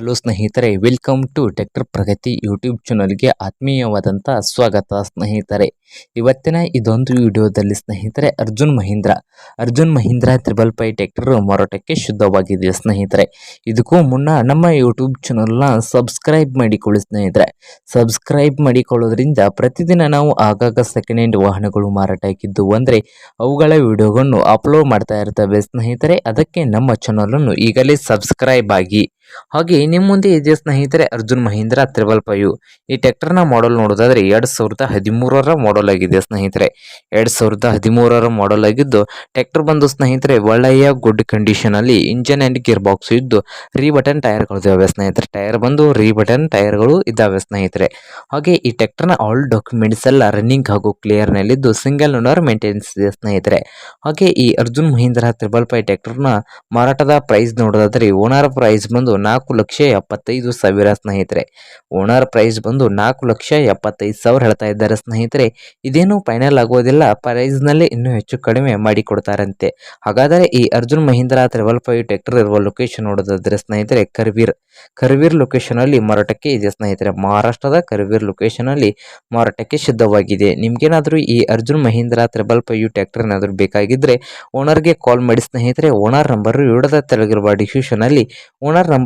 Hello ಸ್ನೇಹಿತರೆ, welcome to tractor Pragati YouTube ಚಾನಲ್ಗೆ ಆತ್ಮೀಯವಾದಂಥ ಸ್ವಾಗತ ಸ್ನೇಹಿತರೆ. ಇವತ್ತಿನ ಇದೊಂದು ವಿಡಿಯೋದಲ್ಲಿ ಸ್ನೇಹಿತರೆ, Arjun Mahindra. Arjun Mahindra triple five tractor ಮಾರಾಟಕ್ಕೆ ಶುದ್ಧವಾಗಿದೆ ಸ್ನೇಹಿತರೆ? ಇದಕ್ಕೂ ಮುನ್ನ ನಮ್ಮ ಯೂಟ್ಯೂಬ್ ಚಾನಲ್ನ ಸಬ್ಸ್ಕ್ರೈಬ್ ಮಾಡಿಕೊಳ್ಳಿ ಸ್ನೇಹಿತರೆ. ಸಬ್ಸ್ಕ್ರೈಬ್ ಮಾಡಿಕೊಳ್ಳೋದ್ರಿಂದ ಪ್ರತಿದಿನ ನಾವು ಆಗಾಗ ಸೆಕೆಂಡ್ ಹ್ಯಾಂಡ್ ವಾಹನಗಳು ಮಾರಾಟ ಆಗಿದ್ದು, ಅಂದರೆ ಅವುಗಳ ವಿಡಿಯೋಗಳನ್ನು ಅಪ್ಲೋಡ್ ಮಾಡ್ತಾ ಇರ್ತವೆ ಸ್ನೇಹಿತರೆ. ಅದಕ್ಕೆ ನಮ್ಮ ಚಾನಲನ್ನು ಈಗಲೇ ಸಬ್ಸ್ಕ್ರೈಬ್ ಆಗಿ. ಹಾಗೆ ನಿಮ್ಮ ಮುಂದೆ ಇದೆ ಸ್ನೇಹಿತರೆ ಅರ್ಜುನ್ ಮಹೀಂದ್ರ ತ್ರಿಬಲ್ ಫೈವ್ ಈ ಟ್ಯಾಕ್ಟರ್ನ ಮಾಡಲ್ ನೋಡೋದಾದ್ರೆ ಎರಡು ಸಾವಿರದ ಹದಿಮೂರರ ಮಾಡಲ್ ಆಗಿದೆ ಸ್ನೇಹಿತರೆ. ಎರಡು ಸಾವಿರದ ಹದಿಮೂರರ ಮಾಡಲ್ ಆಗಿದ್ದು, ಟ್ರ್ಯಾಕ್ಟರ್ ಬಂದು ಸ್ನೇಹಿತರೆ ಒಳ್ಳೆಯ ಗುಡ್ ಕಂಡೀಷನ್ ಅಲ್ಲಿ ಇಂಜನ್ ಅಂಡ್ ಗೇರ್ ಬಾಕ್ಸ್ ಇದ್ದು ರೀ ಬಟನ್ ಟೈರ್ಗಳು ಇದಾವೆ ಸ್ನೇಹಿತರೆ. ಟೈರ್ ಬಂದು ರೀ ಬಟನ್ ಟೈರ್ಗಳು ಇದ್ದಾವೆ ಸ್ನೇಹಿತರೆ. ಹಾಗೆ ಈ ಟ್ರ್ಯಾಕ್ಟರ್ನ ಆಲ್ ಡಾಕ್ಯುಮೆಂಟ್ಸ್ ಎಲ್ಲ ರನ್ನಿಂಗ್ ಹಾಗೂ ಕ್ಲಿಯರ್ ನಲ್ಲಿದ್ದು ಸಿಂಗಲ್ ಓನರ್ ಮೇಂಟೆನೆನ್ಸ್ ಇದೆ ಸ್ನೇಹಿತರೆ. ಹಾಗೆ ಈ ಅರ್ಜುನ್ ಮಹೀಂದ್ರ ತ್ರಿಬಲ್ ಫೈ ನ ಮಾರಾಟದ ಪ್ರೈಸ್ ನೋಡೋದಾದ್ರೆ ಓನರ್ ಪ್ರೈಸ್ ಬಂದು ನಾಲ್ಕು ಲಕ್ಷ ಎಪ್ಪತ್ತೈದು ಸಾವಿರ ಸ್ನೇಹಿತರೆ. ಓನರ್ ಪ್ರೈಸ್ ಬಂದು ನಾಲ್ಕು ಲಕ್ಷ ಎಪ್ಪತ್ತೈದು ಸಾವಿರ ಹೇಳ್ತಾ ಇದ್ದಾರೆ ಸ್ನೇಹಿತರೆ. ಇದೇನು ಫೈನಲ್ ಆಗೋದಿಲ್ಲ ಪ್ರೈಸ್ನಲ್ಲೇ ಇನ್ನೂ ಹೆಚ್ಚು ಕಡಿಮೆ ಮಾಡಿ ಕೊಡ್ತಾರಂತೆ. ಹಾಗಾದರೆ ಈ Arjun Mahindra triple five tractor ಇರುವ ಲೊಕೇಶನ್ ನೋಡೋದಾದ್ರೆ ಸ್ನೇಹಿತರೆ ಕರ್ವೀರ್ ಕರ್ವೀರ್ ಲೊಕೇಶನ್ ಅಲ್ಲಿ ಮಾರಾಟಕ್ಕೆ ಇದೆ ಸ್ನೇಹಿತರೆ. ಮಹಾರಾಷ್ಟ್ರದ ಕರ್ವೀರ್ ಲೊಕೇಶನ್ ಅಲ್ಲಿ ಮಾರಾಟಕ್ಕೆ ಸಿದ್ಧವಾಗಿದೆ. ನಿಮ್ಗೇನಾದ್ರೂ ಈ Arjun Mahindra triple five tractor ಏನಾದರೂ ಬೇಕಾಗಿದ್ರೆ ಓನರ್ಗೆ ಕಾಲ್ ಮಾಡಿ ಸ್ನೇಹಿತರೆ. ಓನರ್ ನಂಬರ್ ವಿಡದ ತೆಳಗಿರುವ ಡಿಸ್ಕ್ರಿಪ್ಷನ್ ಅಲ್ಲಿ ಓನರ್ ನಂಬರ್